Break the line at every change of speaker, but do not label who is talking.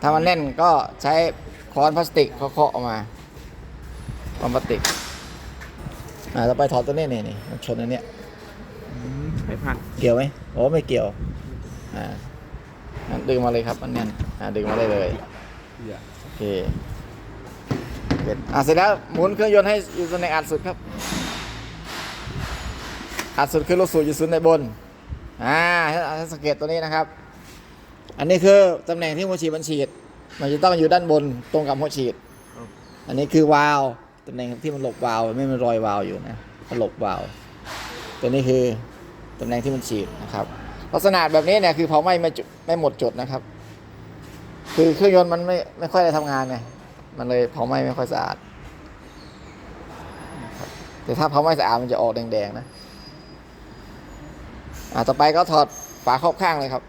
ถ้ามันแน่นก็ใช้ค้อนพลาสติกเคาะๆออกมาค้อนพลาสติกอ่าต่อไปถอดตัวนี้นี่นี่มันชนอันเนี้ย
ไผ่พัน
เกี่ยวไหมโอ้ไม่เกี่ยวอ่างั้นดึงมาเลยครับมันแน่นอ่าดึงมาได้เลย
อย่า
โอเคเสร็จอะเสร็จแล้วหมุนเครื่องยนต์ให้อยู่ตำแหน่งอัดสุดครับอัดสุดคือลูกสูบอยู่ศูนย์ในบนอ่าให้ให้สังเกตตัวนี้นะครับ อันนี้คือตำแหน่งที่หัวฉีดมันฉีด มันจะต้องอยู่ด้านบนตรงกับหัวฉีด อันนี้คือวาลตำแหน่งที่มันหลบวาลไม่มีรอยวาลอยู่นะมันหลบวาลตัวนี้คือตำแหน่งที่มันฉีดนะครับ ลักษณะแบบนี้เนี่ยคือเผาไหม้ไม่ไม่หมดจุดนะครับ คือเครื่องยนต์มันไม่ไม่ค่อยได้ทำงานไงมันเลยเผาไหม้ไม่ค่อยสะอาดแต่ถ้าเผาไหม้สะอาดมันจะออกแดงๆนะอ่าต่อไปก็ถอดฝาครอบข้างเลยครับ